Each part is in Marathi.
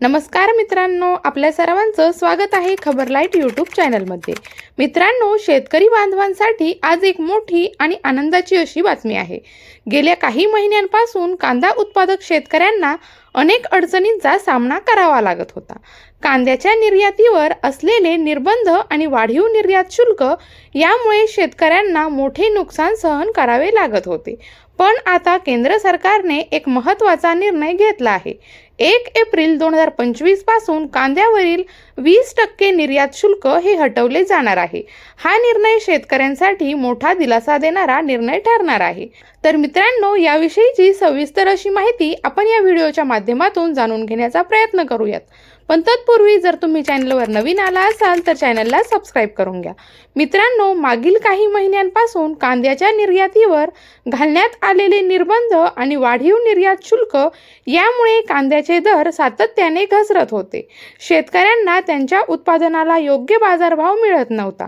नमस्कार मित्रांनो आपल्या सर्वांचं स्वागत आहे खबर लाइट यूट्यूब चॅनलमध्ये. मित्रांनो शेतकरी बांधवांसाठी आज एक मोठी आणि आनंदाची अशी बातमी आहे. गेल्या काही महिन्यांपासून कांदा उत्पादक शेतकऱ्यांना अनेक अडचणींचा सामना करावा लागत होता. कांद्याच्या निर्यातीवर असलेले निर्बंध आणि वाढीव निर्यात शुल्क यामुळे शेतकऱ्यांना मोठे नुकसान सहन करावे लागत होते. पण आता केंद्र सरकारने एक महत्त्वाचा निर्णय घेतला आहे. एक एप्रिल दोन हजार पंचवीसपासून कांद्यावरील वीस टक्के निर्यात शुल्क हे हटवले जाणार आहे. हा निर्णय शेतकऱ्यांसाठी मोठा दिलासा देणारा निर्णय ठरणार आहे. तर मित्रांनो याविषयीची सविस्तर अशी माहिती आपण या व्हिडिओच्या माध्यमातून जाणून घेण्याचा प्रयत्न करूयात. पण तत्पूर्वी जर तुम्ही चॅनलवर नवीन आला असाल तर चॅनलला सबस्क्राईब करून घ्या. मित्रांनो मागील काही महिन्यांपासून कांद्याच्या निर्यातीवर घालण्यात आलेले निर्बंध आणि वाढीव निर्यात शुल्क यामुळे कांद्याचे दर सातत्याने घसरत होते. शेतकऱ्यांना त्यांच्या उत्पादनाला योग्य बाजारभाव मिळत नव्हता.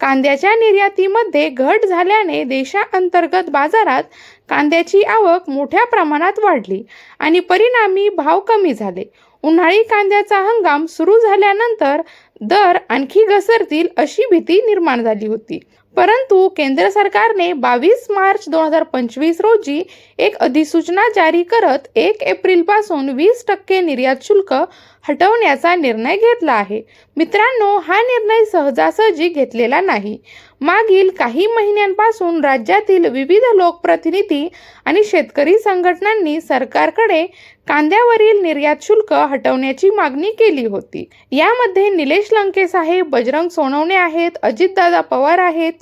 कांद्याच्या निर्यातीमध्ये घट झाल्याने देशाअंतर्गत बाजारात कांद्याची आवक मोठ्या प्रमाणात वाढली आणि परिणामी भाव कमी झाले. उन्हाळी कांद्याचा हंगाम सुरू झाल्यानंतर दर आणखी घसरतील अशी भीती निर्माण झाली होती. परंतु केंद्र सरकारने बावीस मार्च दोन हजार पंचवीस रोजी एक अधिसूचना जारी करत एक एप्रिलपासून वीस टक्के निर्यात शुल्क हटवण्याचा निर्णय घेतला आहे. मित्रांनो हा निर्णय सहजासहजी घेतलेला नाही. मागील काही महिन्यांपासून राज्यातील विविध लोकप्रतिनिधी आणि शेतकरी संघटनांनी सरकारकडे कांद्यावरील निर्यात शुल्क हटवण्याची मागणी केली होती. यामध्ये निलेश लंके साहेब बजरंग सोनवणे आहेत अजितदादा पवार आहेत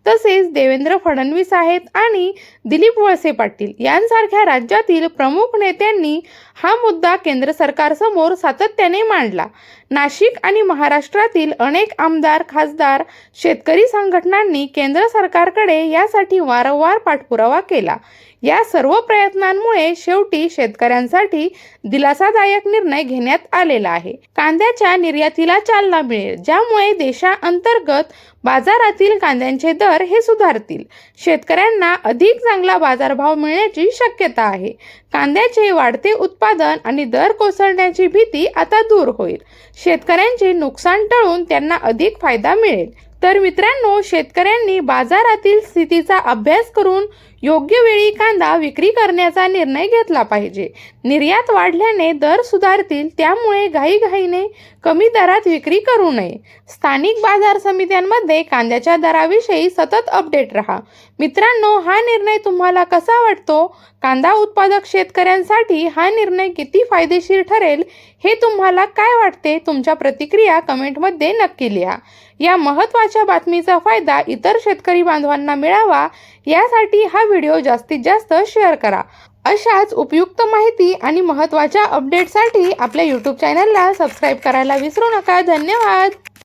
तसेच देवेंद्र फडणवीस आहेत आणि दिलीप वळसे पाटील यांसारख्या राज्यातील प्रमुख नेत्यांनी हा मुद्दा केंद्र सरकारसमोर सातत्याने मांडला. नाशिक आणि महाराष्ट्रातील अनेक आमदार खासदार शेतकरी संघटनांनी केंद्र सरकारकडे यासाठी वारंवार पाठपुरावा केला. या सर्व प्रयत्नांमुळे शेवटी शेतकऱ्यांसाठी दिलासादायक निर्णय घेण्यात आलेला आहे. कांद्याच्या निर्यातीला चालना मिळेल ज्यामुळे देशांतर्गत बाजारातील कांद्यांचे दर हे सुधारतील. शेतकऱ्यांना अधिक चांगला बाजारभाव मिळण्याची शक्यता आहे. कांद्याचे वाढते उत्पादन आणि दर कोसळण्याची भीती आता दूर होईल. शेतकऱ्यांचे नुकसान टळून त्यांना अधिक फायदा मिळेल. तर मित्रांनो शेतकऱ्यांनी बाजारातील स्थितीचा अभ्यास करून योग्य वेळी कांदा विक्री करण्याचा निर्णय घेतला पाहिजे. निर्यात वाढल्याने दर सुधारतील त्यामुळे घाईघाईने कमी दरात विक्री करू नये. स्थानिक बाजार समित्यांमध्ये कांद्याच्या दराविषयी सतत अपडेट रहा. मित्रांनो हा निर्णय तुम्हाला कसा वाटतो? कांदा उत्पादक शेतकऱ्यांसाठी हा निर्णय किती फायदेशीर ठरेल हे तुम्हाला काय वाटते? तुमच्या प्रतिक्रिया कमेंटमध्ये नक्की लिहा. या महत्त्वाच्या बातमीचा फायदा इतर शेतकरी बांधवांना मिळावा यासाठी हा व्हिडिओ जास्तीत जास्त शेअर करा. अशाच उपयुक्त माहिती आणि महत्त्वाच्या अपडेटसाठी आपल्या यूट्यूब चॅनलला सबस्क्राईब करायला विसरू नका. धन्यवाद!